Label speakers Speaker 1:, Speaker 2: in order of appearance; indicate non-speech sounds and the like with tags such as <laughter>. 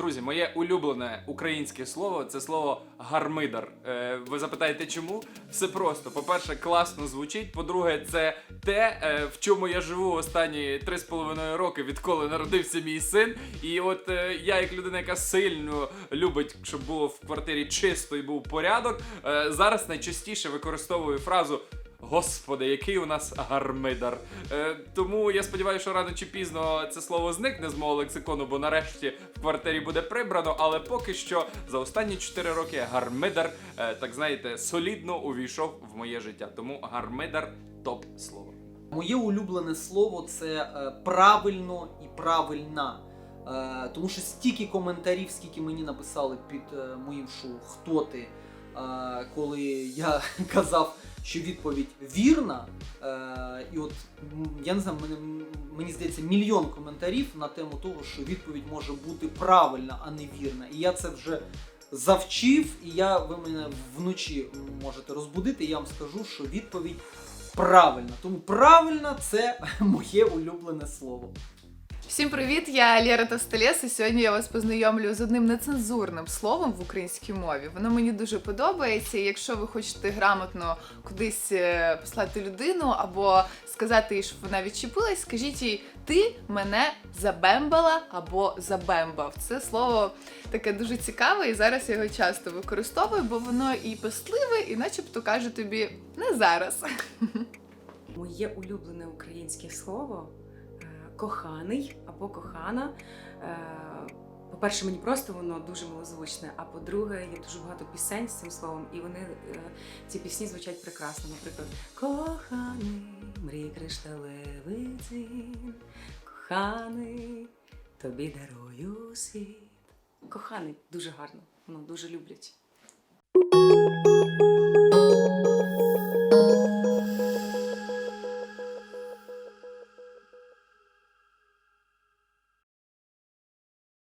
Speaker 1: Моє улюблене українське слово це слово гармидар. Е, ви запитаєте, чому? Все просто. По-перше, класно звучить. По-друге, це те, е, в чому я живу останні три з половиною роки, відколи народився мій син. І от е, я, як людина, яка сильно любить, щоб було в квартирі чисто і був порядок, е, зараз найчастіше використовую фразу. Господи, який у нас гармидар. Е, тому я сподіваюся, що рано чи пізно це слово зникне з мого лексикону, бо нарешті в квартирі буде прибрано. Але поки що за останні 4 роки гармидар, е, так знаєте, солідно увійшов в моє життя. Тому гармидар топ слово.
Speaker 2: Моє улюблене слово це е, правильно і правильна. Е, тому що стільки коментарів, скільки мені написали під е, моїм шоу Хто ти? Коли я <laughs> казав, що відповідь вірна. Е, і от я не знаю, мені, мені здається, мільйон коментарів на тему того, що відповідь може бути правильна, а не вірна. І я це вже завчив, і я ви мене вночі можете розбудити. І я вам скажу, що відповідь правильна. Тому правильно це <laughs> моє улюблене слово.
Speaker 3: Всім привіт! Я Лєра Товстелес, і сьогодні я вас познайомлю з одним нецензурним словом в українській мові. Воно мені дуже подобається. І якщо ви хочете грамотно кудись е, послати людину або сказати їй, щоб вона відчепилась, скажіть їй ти мене забембала або забембав. Це слово таке дуже цікаве, і зараз я його часто використовую, бо воно і пестливе, і начебто каже тобі не зараз.
Speaker 4: Моє улюблене українське слово коханий або кохана. Е, По-перше, мені просто воно дуже милозвучне, а по-друге, є дуже багато пісень з цим словом, і вони е, ці пісні звучать прекрасно. Наприклад, коханий, мрій кришталевий дзвін, коханий, тобі дарую світ. Коханий дуже гарно, воно дуже люблять.